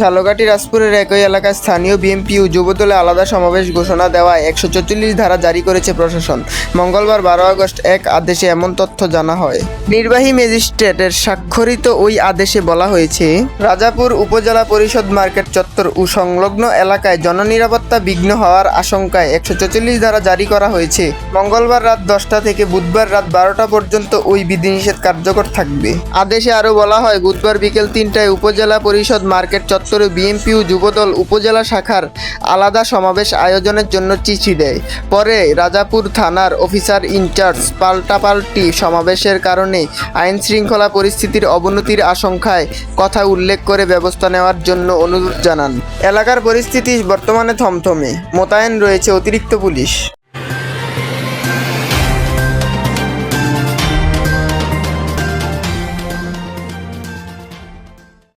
ঝালকাঠি রাজপুরের একই এলাকায় স্থানীয় বিএনপি ও যুবদলে আলাদা সমাবেশ ঘোষণা দেওয়ায় একশো চল্লিশ ধারা জারি করেছে প্রশাসন। মঙ্গলবার বারো আগস্ট এক আদেশে এমন তথ্য জানা হয়। নির্বাহী ম্যাজিস্ট্রেটের স্বাক্ষরিত ওই আদেশে বলা হয়েছে, রাজাপুর উপজেলা পরিষদ মার্কেট চত্বর ও সংলগ্ন এলাকায় জননিরাপত্তা বিঘ্ন হওয়ার আশঙ্কায় একশো চল্লিশ ধারা জারি করা হয়েছে। মঙ্গলবার রাত দশটা থেকে বুধবার রাত বারোটা পর্যন্ত ওই বিধিনিষেধ কার্যকর থাকবে। আদেশে আরও বলা হয়, বুধবার বিকেল তিনটায় উপজেলা পরিষদ মার্কেট চত্বরে বিএনপি ও যুবদল উপজেলা শাখার আলাদা সমাবেশ আয়োজনের জন্য চিঠি দেয়। পরে রাজাপুর থানার অফিসার ইনচার্জ পাল্টাপাল্টি সমাবেশের কারণে আইন শৃঙ্খলা পরিস্থিতির অবনতির আশঙ্কায় কথা উল্লেখ করে ব্যবস্থা নেওয়ার জন্য অনুরোধ জানান। এলাকার পরিস্থিতি বর্তমানে থমথমে। মোতায়েন রয়েছে অতিরিক্ত পুলিশ।